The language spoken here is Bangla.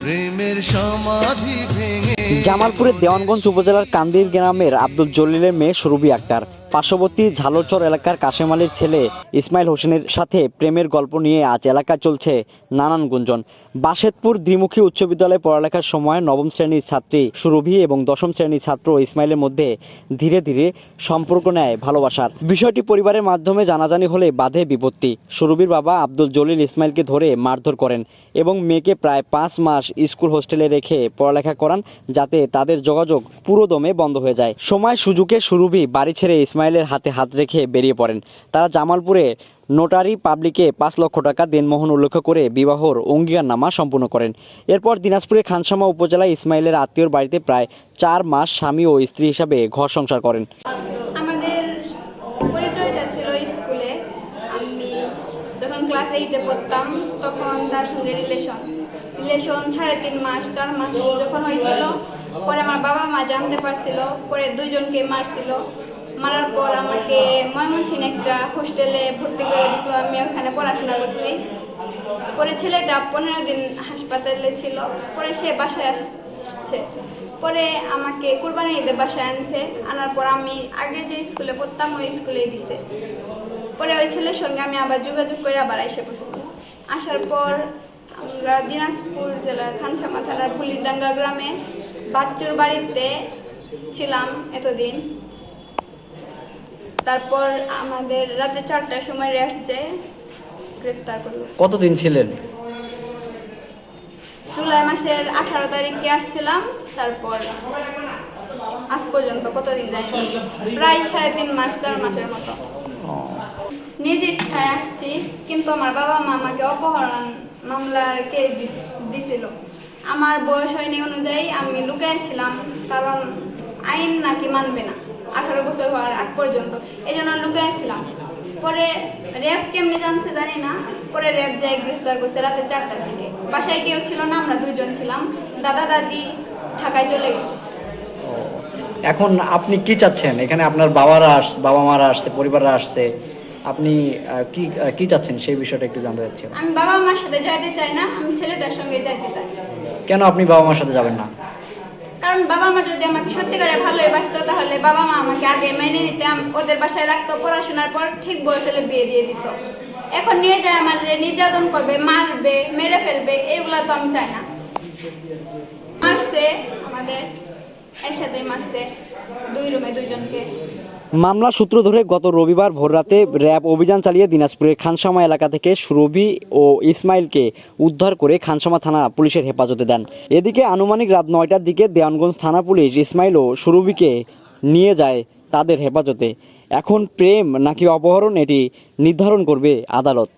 প্রেমের সমাধি ভেঙে জামালপুরের দেওয়ানগঞ্জ উপজেলার কান্দির গ্রামের আব্দুল জলিলের মেয়ে সুরভি আক্তার। পার্শ্ববর্তী ঝালরচর এলাকার কাশেম আলীর ছেলে ইসমাইল হোসেনের সাথে প্রেমের গল্প নিয়ে আজ এলাকায় চলছে নানান গুঞ্জন। বাসেতপুর দ্বিমুখী উচ্চ বিদ্যালয়ে পড়ালেখার সময় নবম শ্রেণির ছাত্রী সুরভি এবং দশম শ্রেণির ছাত্র ইসমাইলের মধ্যে ধীরে ধীরে সম্পর্ক নেয় ভালোবাসার। বিষয়টি পরিবারের মাধ্যমে জানাজানি হলে বাধে বিপত্তি। সুরভির বাবা আব্দুল জলিল ইসমাইলকে ধরে মারধর করেন এবং মেয়েকে প্রায় পাঁচ মাস স্কুল হোস্টেলে রেখে পড়ালেখা করান যাতে তাদের যোগাযোগ পুরোদমে বন্ধ হয়ে যায়। সময় সুযোগে সুরভি বাড়ি ছেড়ে ইসমাইলের হাতে হাত রেখে বেরিয়ে পড়েন। তারা জামালপুরে নোটারি পাবলিকে পাঁচ লক্ষ টাকা দেনমোহন উল্লেখ করে বিবাহর অঙ্গীকারনামা সম্পূর্ণ করেন। এরপর দিনাজপুরের খানসামা উপজেলায় ইসমাইলের আত্মীয়র বাড়িতে প্রায় চার মাস স্বামী ও স্ত্রী হিসাবে ঘর সংসার করেন। ক্লাস এইটে পড়তাম, তখন তার সঙ্গে রিলেশন রিলেশন সাড়ে তিন মাস, চার মাস যখন হয়েছিল, পরে আমার বাবা মা জানতে পারছিল, পরে দুইজনকে মারছিল। মারার পর আমাকে ময়মনসিং একটা হোস্টেলে ভর্তি করে দিয়েছিল, আমি ওখানে পড়াশোনা করছি। পরে ছেলেটা পনেরো দিন হাসপাতালে ছিল, পরে সে বাসায় আসছে। পরে আমাকে কুরবানি ঈদে বাসায় আনছে, আনার পর আমি আগে যে স্কুলে পড়তাম, ওই স্কুলেই দিছে। পরে ওই ছেলের সঙ্গে আমি আবার যোগাযোগ করে আবার এসে পড়ছি। আসার পর আমরা দিনাজপুর জেলার খানসামা থানার ফুলিডাঙ্গা গ্রামে বাচ্চুর বাড়িতে ছিলাম এতদিন। তারপর আমাদের রাতে চারটার সময় রেস্ট যায় গ্রেফতার করল। কতদিন ছিলেন? জুলাই মাসের আঠারো তারিখে আসছিলাম তারপর আজ পর্যন্ত কতদিন যায়নি প্রায় সাড়ে তিন মাস চার মাসের মতো। নিজ ইচ্ছায় আসছি, কিন্তু আমার বাবা মা আমাকে অপহরণ মামলার কেস দিছিল। আমার বয়স হয়নি অনুযায়ী আমি লুকাইছিলাম কারণ আইন নাকি মানবে না, আঠারো বছর হওয়ার আগ পর্যন্ত এই জন্য লুকাইছিলাম পরে র্যাব কেমনি জানছে জানি না, পরে র্যাব যাই গ্রেফতার করছে রাতে চারটার দিকে। বাসায় কেউ ছিল না, আমরা দুইজন ছিলাম। দাদা, দাদি ঢাকায় চলে গেছে। এখন আপনি কি চাচ্ছেন? এখানে আপনার বাবারা আস বাবা মারা আসছে, পরিবাররা আসছে। আপনি কি কি চাচ্ছেন? সেই বিষয়টা একটু জানতে চাচ্ছি আমি বাবা মার সাথে যাইতে চাই না আমি ছেলেটার সঙ্গে যাইতে চাই। কেন আপনি বাবা মার সাথে যাবেন না? কারণ বাবা মা যদি আমাকে সত্যিকারে ভালোবাসতো তাহলে বাবা মা আমাকে আগে মেনে নিতে আম- ওদের বাসায় রাখতো পড়াশোনার পর ঠিক বয়স হলে বিয়ে দিয়ে দিত। এখন নিয়ে যায় আমাদের নির্যাতন করবে মারবে মেরে ফেলবে এগুলা তো আমি চাই না। মারছে আমাদের একসাথে মারছে দুই রুমে দুইজনকে। মামলা সূত্র ধরে গত রবিবার ভোররাতে র্যাব অভিযান চালিয়ে দিনাজপুরের খানসামা এলাকা থেকে সুরভি ও ইসমাইলকে উদ্ধার করে খানসামা থানা পুলিশের হেফাজতে দেন। এদিকে আনুমানিক রাত নয়টার দিকে দেওয়ানগঞ্জ থানা পুলিশ ইসমাইল ও সুরভিকে নিয়ে যায় তাদের হেফাজতে। এখন প্রেম নাকি অপহরণ এটি নির্ধারণ করবে আদালত।